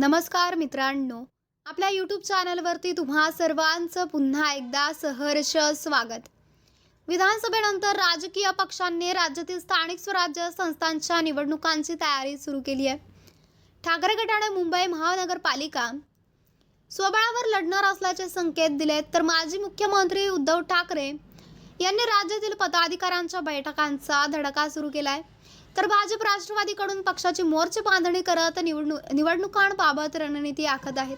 नमस्कार मित्रांनो. आपल्या यूट्यूब चॅनलवरती तुम्हा सर्वांचं पुन्हा एकदा सहर्ष स्वागत. विधानसभेनंतर राजकीय पक्षांनी राज्यातील स्थानिक स्वराज्य संस्थांच्या निवडणुकांची तयारी सुरू केली आहे. ठाकरे गटाने मुंबई महानगरपालिका स्वबळावर लढणार असल्याचे संकेत दिलेत तर माजी मुख्यमंत्री उद्धव ठाकरे यांनी राज्यातील पदाधिकाऱ्यांच्या बैठकांचा धडका सुरू केला आहे तर भाजप राष्ट्रवादीकडून पक्षाची मोर्चे बांधणी करत निवडणूक निवडणुकांबाबत रणनीती आखत आहेत.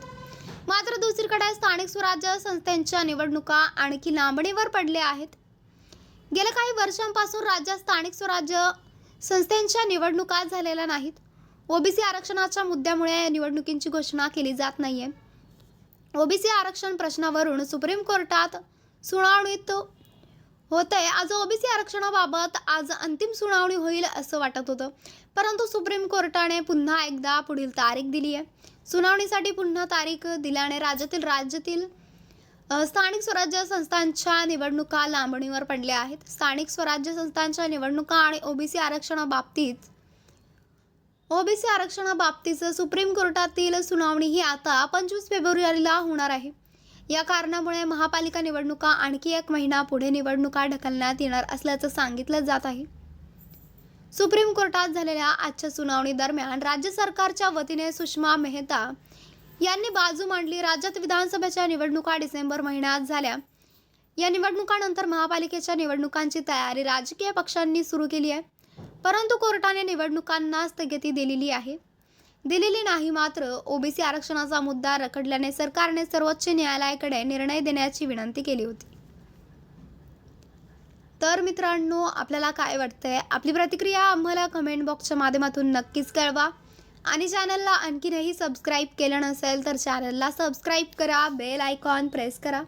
मात्र दुसरीकडे स्थानिक स्वराज्य संस्थांच्या निवडणुका आणखी लांबणीवर पडल्या आहेत. गेल्या काही वर्षांपासून राज्यात स्थानिक स्वराज्य संस्थांच्या निवडणुका झालेल्या नाहीत. ओबीसी आरक्षणाच्या मुद्द्यामुळे या निवडणुकींची घोषणा केली जात नाहीये. ओबीसी आरक्षण प्रश्नावरून सुप्रीम कोर्टात सुनावणीत होतंय. आज ओबीसी आरक्षणाबाबत आज अंतिम सुनावणी होईल असं वाटत होतं. परंतु सुप्रीम कोर्टाने पुन्हा एकदा पुढील तारीख दिली आहे. सुनावणीसाठी पुन्हा तारीख दिल्याने राज्यातील राज्यातील स्थानिक स्वराज्य संस्थांच्या निवडणुका लांबणीवर पडल्या आहेत. स्थानिक स्वराज्य संस्थांच्या निवडणुका आणि ओबीसी आरक्षणाबाबतीत ओबीसी आरक्षणाबाबतीचं सुप्रीम कोर्टातील सुनावणी ही आता पंचवीस फेब्रुवारीला होणार आहे. या कारणामुळे महापालिका निवडणुका आणखी एक महिना पुढे निवडणुका ढकलण्यात येणार असल्याचं सांगितलं जात आहे. सुप्रीम कोर्टात झालेल्या आजच्या सुनावणी दरम्यान राज्य सरकारच्या वतीने सुषमा मेहता यांनी बाजू मांडली. राज्यात विधानसभेच्या निवडणुका डिसेंबर महिन्यात झाल्या. या निवडणुकानंतर महापालिकेच्या निवडणुकांची तयारी राजकीय पक्षांनी सुरू केली आहे. परंतु कोर्टाने निवडणुकांना स्थगिती दिलेली आहे. दिलेली नाही मात्र ओबीसी आरक्षणाचा मुद्दा रखडल्याने सरकारने सर्वोच्च न्यायालयाकडे निर्णय देण्याची विनंती केली होती. तर मित्रांनो आपल्याला काय वाटतंय? आपली प्रतिक्रिया आम्हाला कमेंट बॉक्सच्या माध्यमातून नक्कीच कळवा. आणि चॅनलला आणखीनही सबस्क्राईब केलं नसेल तर चॅनलला सबस्क्राईब करा बेल आयकॉन प्रेस करा.